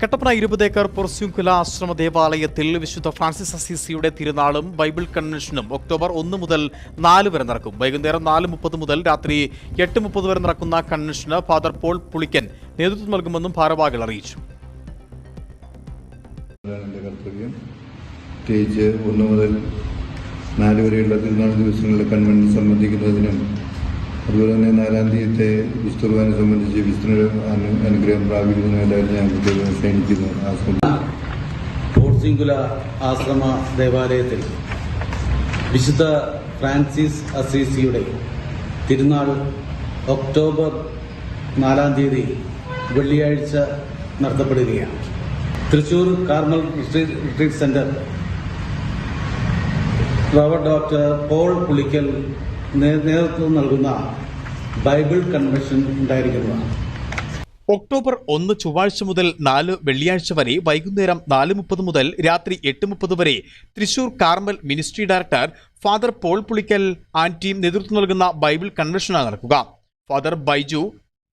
കട്ടപ്പന ഇരുപത് ഏക്കർ പൊർസ്യൂക്കുല ആശ്രമ ദേവാലയത്തിൽ വിശുദ്ധ ഫ്രാൻസിസ് അസീസിയുടെ തിരുനാളും ബൈബിൾ കൺവെൻഷനും ഒക്ടോബർ ഒന്ന് മുതൽ നാല് വരെ നടക്കും. വൈകുന്നേരം നാല് മുപ്പത് മുതൽ രാത്രി എട്ട് മുപ്പത് വരെ നടക്കുന്ന കൺവെൻഷന് ഫാദർ പോൾ പുളിക്കൻ നേതൃത്വം നൽകുമെന്നും ഭാരവാഹികൾ അറിയിച്ചു. ഒന്ന് മുതൽ നാല് വരെയുള്ള തിരുനാൾ ദിവസങ്ങളിലെ കൺവെൻഷൻ സംബന്ധിക്കുന്നതിനും അതുപോലെ തന്നെ നാലാം തീയതിത്തെ വിസ്തുർവാനെ സംബന്ധിച്ച് വിസ്തൃ അനു- അനുഗ്രഹം പ്രാപിക്കുന്നതിനായിട്ട് ഞാൻ പ്രത്യേകം ക്ഷണിക്കുന്നു ഫോർസിംഗുല ആശ്രമ. ദേവാലയത്തിൽ വിശുദ്ധ ഫ്രാൻസിസ് അസീസിയുടെ തിരുനാൾ ഒക്ടോബർ നാലാം തീയതി വെള്ളിയാഴ്ച നടത്തപ്പെടുകയാണ്. Thrissur Carmel Retreat Centre doctor Paul Pulickal നേതൃത്വം നൽകുന്ന ബൈബിൾ കൺവെൻഷൻ ഉണ്ടായിരിക്കുന്നതാണ്. ഒക്ടോബർ ഒന്ന് ചൊവ്വാഴ്ച മുതൽ നാല് വെള്ളിയാഴ്ച വരെ വൈകുന്നേരം നാല് മുപ്പത് മുതൽ രാത്രി എട്ട് മുപ്പത് വരെ Thrissur Carmel ministry director father Paul Pulickal and team നേതൃത്വം നൽകുന്ന ബൈബിൾ കൺവെൻഷനാണ് നടക്കുക. Father Baiju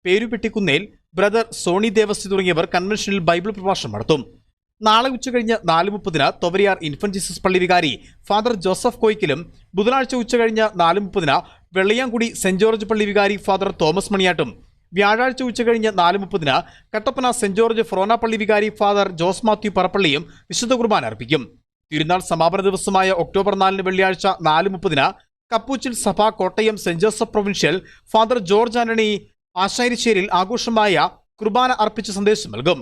പേരുപെട്ടിക്കുന്നേൽ brother Sony Devasthi തുടങ്ങിയവർ കൺവെൻഷനിൽ ബൈബിൾ പ്രഭാഷണം നടത്തും. നാളെ ഉച്ചകഴിഞ്ഞ് നാല് മുപ്പതിന് തൊവരിയാർ ഇൻഫൻ ജീസസ് പള്ളി വികാരി ഫാദർ ജോസഫ് കോയിക്കലും ബുധനാഴ്ച ഉച്ചകഴിഞ്ഞ് നാല് മുപ്പതിന് വെള്ളയാംകുടി സെന്റ് ജോർജ് പള്ളി വികാരി ഫാദർ തോമസ് മണിയാട്ടും. വ്യാഴാഴ്ച ഉച്ചകഴിഞ്ഞ് നാല് മുപ്പതിന് കട്ടപ്പന സെന്റ് ജോർജ് ഫ്രോന പള്ളി വികാരി ഫാദർ ജോസ് മാത്യു പറപ്പള്ളിയും വിശുദ്ധ കുർബാന അർപ്പിക്കും. തിരുനാൾ സമാപന ദിവസമായ ഒക്ടോബർ നാലിന് വെള്ളിയാഴ്ച നാല് മുപ്പതിന് കപ്പൂച്ചിൽ സഭ Kottayam Saint Joseph provincial father George Antony Asharisseril ആഘോഷമായ കുർബാന അർപ്പിച്ച സന്ദേശം നൽകും.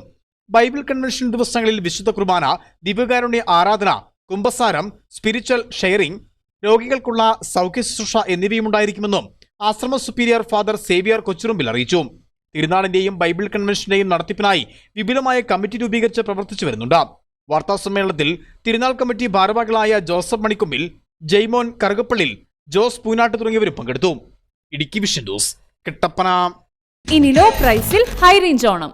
ബൈബിൾ കൺവെൻഷൻ ദിവസങ്ങളിൽ വിശുദ്ധ കുർബാന ദിവ്യകാരുണ്യ ആരാധന കുംഭസാരം സ്പിരിച്വൽ ഷെയറിംഗ് രോഗികൾക്കുള്ള സൗഖ്യ ശുശ്രൂഷ എന്നിവയും ഉണ്ടായിരിക്കുമെന്നും ആശ്രമ സുപ്പീരിയർ ഫാദർ സേവിയർ കൊച്ചുറുമ്പിൽ അറിയിച്ചു. തിരുനാളിന്റെയും ബൈബിൾ കൺവെൻഷന്റെയും നടത്തിപ്പിനായി വിപുലമായ കമ്മിറ്റി രൂപീകരിച്ച് പ്രവർത്തിച്ചു വരുന്നുണ്ട്. വാർത്താ സമ്മേളനത്തിൽ തിരുനാൾ കമ്മിറ്റി ഭാരവാഹികളായ ജോസഫ് മണിക്കുമ്പിൽ ജെയ്മോൻ കറുകപ്പള്ളിൽ ജോസ് പൂനാട്ട് തുടങ്ങിയവരും പങ്കെടുത്തു. Idukki Vision News Kattappana. ഇനി ലോ പ്രൈസിൽ ഹൈ റേഞ്ച് ഓണം.